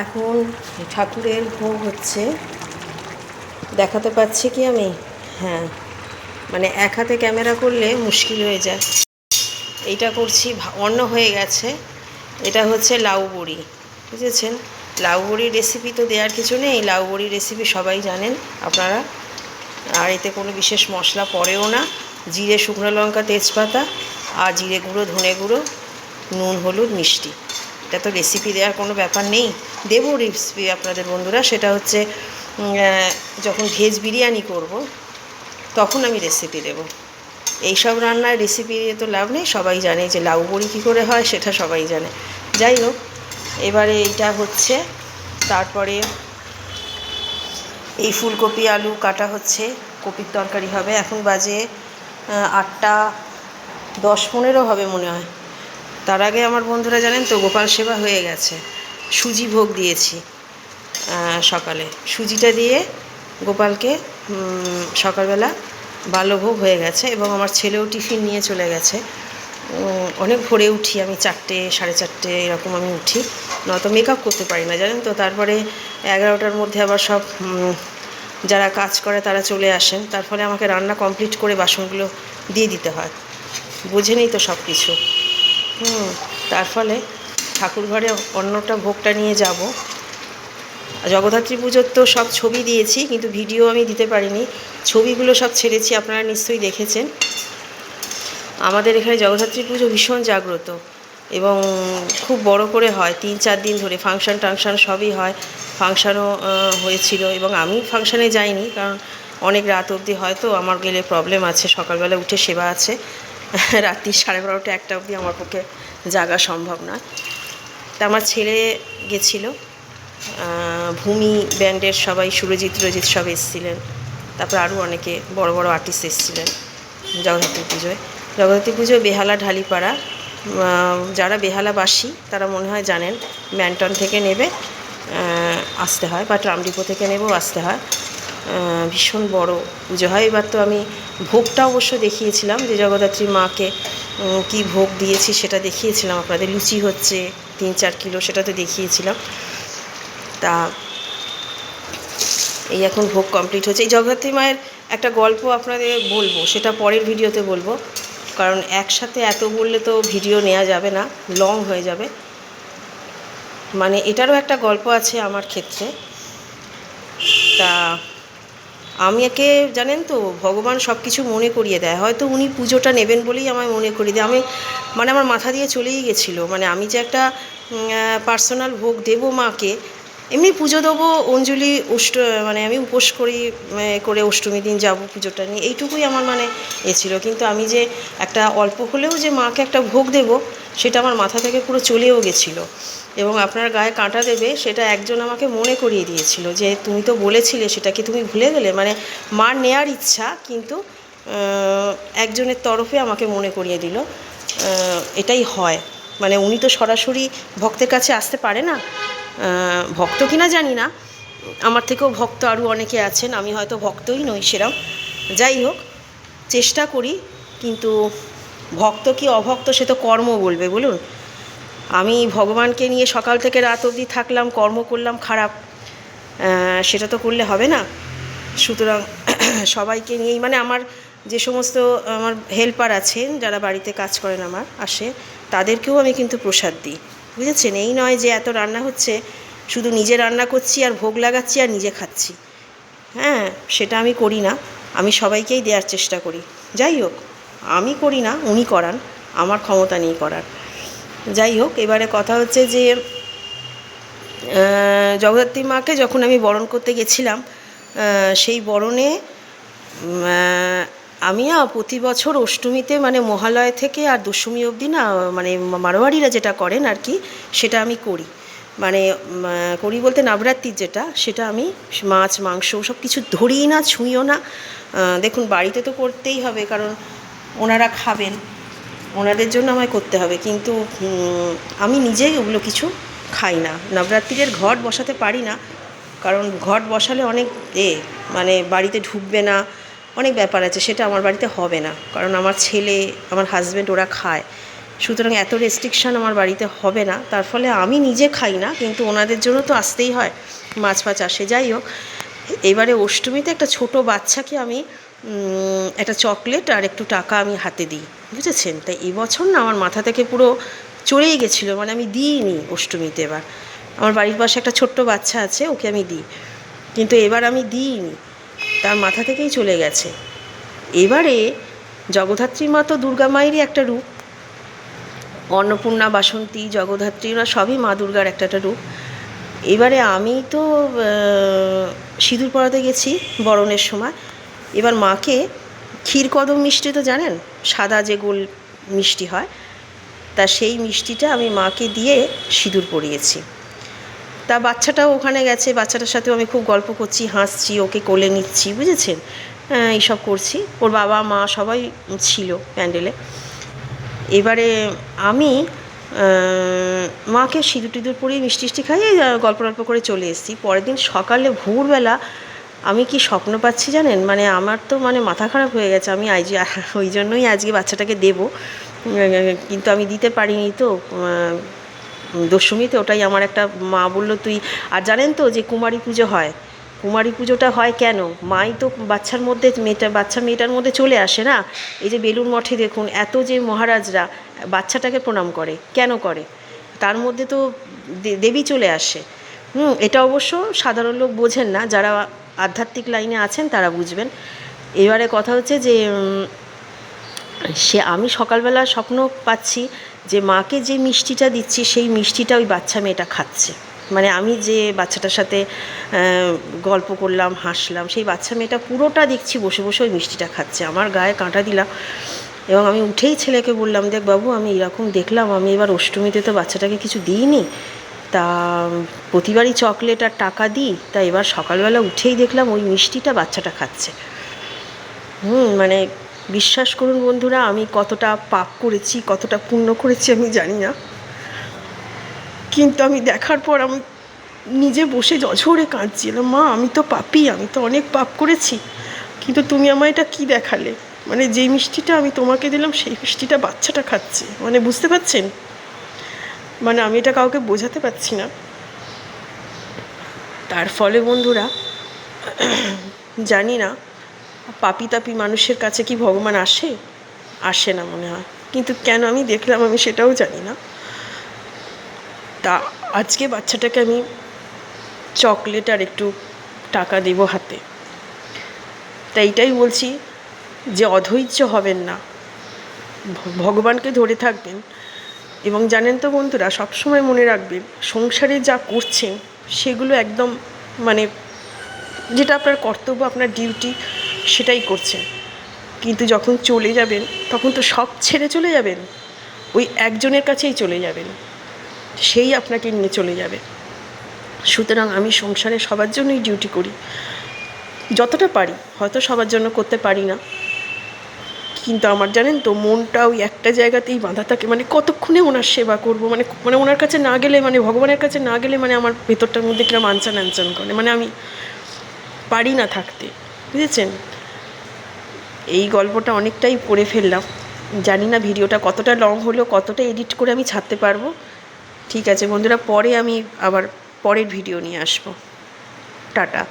এখন ঠাকুরের ভোগ হচ্ছে। দেখাতে পাচ্ছি কি আমি? হ্যাঁ। মানে এক হাতে ক্যামেরা করলে মুশকিল হয়ে যায়। এইটা করছি অন্য হয়ে গেছে। এটা হচ্ছে লাউ বড়ি। বুঝেছেন? লাউ বড়ির রেসিপি তো দেওয়ার কিছু নেই। লাউ বড়ির রেসিপি সবাই জানেন আপনারা। আর এতে কোনো বিশেষ মশলা পড়েও না। জিরে শুকনো লঙ্কা, তেজপাতা আর জিরে গুঁড়ো, ধনে গুঁড়ো, নুন, হলুদ, মিষ্টি। এটা তো রেসিপি দেওয়ার কোনো ব্যাপার নেই। দেবো রেসিপি আপনাদের বন্ধুরা, সেটা হচ্ছে যখন ভেজ বিরিয়ানি করব, তখন আমি রেসিপি দেবো। এইসব রান্নার রেসিপি তো লাভ নেই, সবাই জানে যে লাউ বড়ি কী করে হয়, সেটা সবাই জানে। যাই হোক, এবারে এইটা হচ্ছে, তারপরে এই ফুলকপি আলু কাটা হচ্ছে, কপির তরকারি হবে। এখন বাজে আটটা দশ পনেরো হবে মনে হয়। তার আগে আমার বন্ধুরা জানেন তো, গোপাল সেবা হয়ে গেছে। সুজি ভোগ দিয়েছি সকালে। সুজিটা দিয়ে গোপালকে সকালবেলা বাল্যভোগ হয়ে গেছে এবং আমার ছেলেও টিফিন নিয়ে চলে গেছে। অনেক ভোরে উঠি আমি, চারটে, সাড়ে চারটে এরকম আমি উঠি। নয়তো মেকআপ করতে পারি না, জানেন তো? তারপরে এগারোটার মধ্যে আবার সব যারা কাজ করে তারা চলে আসেন। তার ফলে আমাকে রান্না কমপ্লিট করে বাসনগুলো দিয়ে দিতে হয়। বুঝেনি তো সব কিছু হুম, তার ফলে ঠাকুর ঘরে অন্যটা ভোগটা নিয়ে যাব। জগদ্ধাত্রী পুজোর তো সব ছবি দিয়েছি, কিন্তু ভিডিও আমি দিতে পারিনি। ছবিগুলো সব ছেড়েছি, আপনারা নিশ্চয়ই দেখেছেন। আমাদের এখানে জগদ্ধাত্রী পুজো ভীষণ জাগ্রত এবং খুব বড় করে হয়, তিন চার দিন ধরে ফাংশন টাংশন সবই হয়। ফাংশানও হয়েছিল এবং আমি ফাংশানে যাইনি, কারণ অনেক রাত অবধি হয়তো আমার গেলে প্রবলেম আছে, সকালবেলা উঠে সেবা আছে। রাত্রি সাড়ে বারোটা একটা অবধি আমার পক্ষে জাগা সম্ভব নয়। তা আমার ছেলে গেছিল ভূমি ব্যান্ডের সবাই, সুরজিৎ, রজিৎ সব এসেছিলেন। তারপর আরও অনেকে বড় বড় আর্টিস্ট এসেছিলেন জগদ্ধাত্রী পুজোয়। জগদ্ধাত্রী পুজো বেহালা ঢালিপাড়া। যারা বেহালাবাসী, তারা মনে হয় জানেন ম্যান্টন থেকে নেবে আসতে হয়, বা ট্রামডিপো থেকে নেবেও আসতে হয়। ভীষণ বড় পুজো হয়। এবার তো আমি ভোগটা অবশ্য দেখিয়েছিলাম যে জগদ্ধাত্রী মাকে কি ভোগ দিয়েছি সেটা দেখিয়েছিলাম। আপনাদের লুচি হচ্ছে, তিন চার কিলো সেটা তো দেখিয়েছিলাম। তা এই এখন ভোগ কমপ্লিট হচ্ছে। এই জগদ্ধাত্রী মায়ের একটা গল্প আপনাদের বলব, সেটা পরের ভিডিওতে বলব। কারণ একসাথে এত বললে তো ভিডিও নেওয়া যাবে না লং হয়ে যাবে। মানে এটারও একটা গল্প আছে আমার ক্ষেত্রে। তা আমি একে, জানেন তো, ভগবান সব কিছু মনে করিয়ে দেয়। হয়তো উনি পুজোটা নেবেন বলেই আমায় মনে করিয়ে দেয়। আমি মানে আমার মাথা দিয়ে চলেই গেছিল। মানে আমি যে একটা পার্সোনাল ভোগ দেবো মাকে এমনি পুজো দেবো, অঞ্জলি, অষ্ট মানে আমি উপোস করি করে অষ্টমী দিন যাব পুজোটা নিয়ে। এইটুকুই আমার মানে এ ছিল। কিন্তু আমি যে একটা অল্প হলেও যে মাকে একটা ভোগ দেব, সেটা আমার মাথা থেকে পুরো চলেও গেছিল। এবং আপনার গায়ে কাঁটা দেবে, সেটা একজন আমাকে মনে করিয়ে দিয়েছিল যে, তুমি তো বলেছিলে সেটা কি তুমি ভুলে গেলে? মানে মার নেয়ার ইচ্ছা, কিন্তু একজনের তরফে আমাকে মনে করিয়ে দিল। এটাই হয়। মানে উনি তো সরাসরি ভক্তের কাছে আসতে পারে না ভক্ত কিনা জানি না। আমার থেকেও ভক্ত আরও অনেকে আছেন, আমি হয়তো ভক্তই নই সেরম। যাই হোক, চেষ্টা করি, কিন্তু ভক্ত কি অভক্ত সে তো কর্ম বলবে, বলুন। আমি ভগবানকে নিয়ে সকাল থেকে রাত অবধি থাকলাম, কর্ম করলাম, খারাপ। সেটা তো করলে হবে না। সুতরাং সবাইকে নিয়েই মানে আমার যে সমস্ত, আমার হেল্পার আছেন, যারা বাড়িতে কাজ করেন, আমার আসে, তাদেরকেও আমি কিন্তু প্রসাদ দিই। বুঝেছেন? এই নয় যে এত রান্না হচ্ছে, শুধু নিজে রান্না করছি আর ভোগ লাগাচ্ছি আর নিজে খাচ্ছি। হ্যাঁ সেটা আমি করি না। আমি সবাইকেই দেওয়ার চেষ্টা করি। যাই হোক, আমি করি না, উনি করান। আমার ক্ষমতা নেই করার। যাই হোক, এবারে কথা হচ্ছে যে জগদ্ধাত্রী মাকে যখন আমি বরণ করতে গেছিলাম সেই বরণে আমি প্রতি বছর অষ্টমীতে মানে মহালয় থেকে আর দশমী অবধি না মানে মারোয়ারিরা যেটা করেন আর কি, সেটা আমি করি। মানে করি বলতে নবরাত্রির যেটা, সেটা আমি মাছ, মাংস সব কিছু ধরিই না, ছুঁইও না। দেখুন, বাড়িতে তো করতেই হবে, কারণ ওনারা খাবেন। ওনাদের জন্য আমায় করতে হবে, কিন্তু আমি নিজেই ওগুলো কিছু খাই না। নবরাত্রির ঘট বসাতে পারি না, কারণ ঘট বসালে অনেক এ মানে বাড়িতে ঢুকবে না অনেক ব্যাপার আছে, সেটা আমার বাড়িতে হবে না। কারণ আমার ছেলে, আমার হাজব্যান্ড ওরা খায়। সুতরাং এত রেস্ট্রিকশান আমার বাড়িতে হবে না। তার ফলে আমি নিজে খাই না, কিন্তু ওনাদের জন্য তো আসতেই হয়। মাছ ফাছ আসে, যাই হোক। এবারে অষ্টমীতে একটা ছোট বাচ্চাকে আমি একটা চকলেট আর একটু টাকা আমি হাতে দিই, বুঝেছেন? তাই এবছর না আমার মাথা থেকে পুরো চড়েই গেছিল মানে আমি দিইনি অষ্টমীতে এবার। আমার বাড়ির পাশে একটা ছোট্ট বাচ্চা আছে, ওকে আমি দিই। কিন্তু এবার আমি দিইনি। তার মাথা থেকেই চলে গেছে। এবারে জগদ্ধাত্রী মা তো দুর্গা মায়েরই একটা রূপ। অন্নপূর্ণা, বাসন্তী, জগদ্ধাত্রী, ওরা সবই মা দুর্গার একটা একটা রূপ। এবারে আমি তো সিঁদুর পড়াতে গেছি বরণের সময়। এবার মাকে ক্ষীর কদম মিষ্টি তো জানেন, সাদা যে গোল মিষ্টি হয়, তা সেই মিষ্টিটা আমি মাকে দিয়ে সিঁদুর পরিয়েছি। তা বাচ্চাটাও ওখানে গেছে বাচ্চাটার সাথেও আমি খুব গল্প করছি হাসছি ওকে কোলে নিচ্ছি বুঝেছেন? হ্যাঁ, এইসব করছি। ওর বাবা মা সবাই ছিল প্যান্ডেলে। এবারে আমি মাকে সিঁদুর টিঁদুর পরিয়ে মিষ্টি টিষ্টি খাইয়ে গল্প টল্প করে চলে এসেছি। পরের দিন সকালে ভোরবেলা আমি কি স্বপ্ন পাচ্ছি জানেন? মানে আমার তো মানে মাথা খারাপ হয়ে গেছে। আমি আজ ওই জন্যই আজকে বাচ্চাটাকে দেবো। কিন্তু আমি দিতে পারিনি তো দশমীতে ওটাই আমার একটা মা বলল, তুই আর জানেন তো যে কুমারী পুজো হয়, কুমারী পুজোটা হয় কেন? মাই তো বাচ্চার মধ্যে, মেয়েটা, বাচ্চা মেয়েটার মধ্যে চলে আসে না? এই যে বেলুর মঠে দেখুন, এত যে মহারাজরা বাচ্চাটাকে প্রণাম করে, কেন করে? তার মধ্যে তো দেবী চলে আসে। হুম, এটা অবশ্য সাধারণ লোক বোঝেন না, যারা আধ্যাত্মিক লাইনে আছেন তারা বুঝবেন। এবারে কথা হচ্ছে যে সে আমি সকালবেলা স্বপ্ন পাচ্ছি যে মাকে যে মিষ্টিটা দিচ্ছি, সেই মিষ্টিটা ওই বাচ্চা মেয়েটা খাচ্ছে। মানে আমি যে বাচ্চাটার সাথে গল্প করলাম, হাসলাম, সেই বাচ্চা মেয়েটা পুরোটা দেখছি বসে বসে ওই মিষ্টিটা খাচ্ছে। আমার গায়ে কাঁটা দিলাম এবং আমি উঠেই ছেলেকে বললাম, দেখ বাবু, আমি এরকম দেখলাম, আমি এবার অষ্টমীতে তো বাচ্চাটাকে কিছু দিইনি। তা, প্রতিবারই চকলেট আর টাকা দিই। তা এবার সকালবেলা উঠেই দেখলাম ওই মিষ্টিটা বাচ্চাটা খাচ্ছে। হুম মানে বিশ্বাস করুন বন্ধুরা, আমি কতটা পাপ করেছি, কতটা পুণ্য করেছি আমি জানি না। কিন্তু আমি দেখার পর আমি নিজে বসে জঝরে কাঁদছিলাম মা, আমি তো পাপি, আমি তো অনেক পাপ করেছি, কিন্তু তুমি আমায় এটা কি দেখালে? মানে যেই মিষ্টিটা আমি তোমাকে দিলাম, সেই মিষ্টিটা বাচ্চাটা খাচ্ছে। মানে বুঝতে পারছেন? মানে আমি এটা কাউকে বোঝাতে পারছি না। তার ফলে বন্ধুরা, জানি না পাপি তাপি মানুষের কাছে কি ভগবান আসে? আসে না মনে হয়। কিন্তু কেন আমি দেখলাম আমি সেটাও জানি না। তা আজকে বাচ্চাটাকে আমি চকলেট আর একটু টাকা দেবো হাতে। তা এইটাই বলছি যে অধৈর্য হবেন না। ভগবানকে ধরে থাকবেন। এবং জানেন তো বন্ধুরা, সবসময় মনে রাখবেন, সংসারে যা করছেন, সেগুলো একদম মানে যেটা আপনার কর্তব্য, আপনার ডিউটি সেটাই করছেন কিন্তু যখন চলে যাবেন, তখন তো সব ছেড়ে চলে যাবেন। ওই একজনের কাছেই চলে যাবেন। সেই আপনাকে নিয়ে চলে যাবে। সুতরাং আমি সংসারে সবার জন্যই ডিউটি করি। যতটা পারি, হয়তো সবার জন্য করতে পারি না। কিন্তু আমার জানেন তো, মনটা ওই একটা জায়গাতেই বাঁধা থাকে। মানে কতক্ষণে ওনার সেবা করব? মানে মানে ওনার কাছে না গেলে মানে ভগবানের কাছে না গেলে মানে আমার ভেতরটার মধ্যে কিরম আনচান আনচান করে। মানে আমি পারি না থাকতে। বুঝেছেন? এই গল্পটা অনেকটাই পড়ে ফেললাম। জানি না ভিডিওটা কতটা লং হলো, কতটা এডিট করে আমি ছাড়তে পারব। ঠিক আছে বন্ধুরা, পরে আমি আবার পরের ভিডিও নিয়ে আসব। টাটা।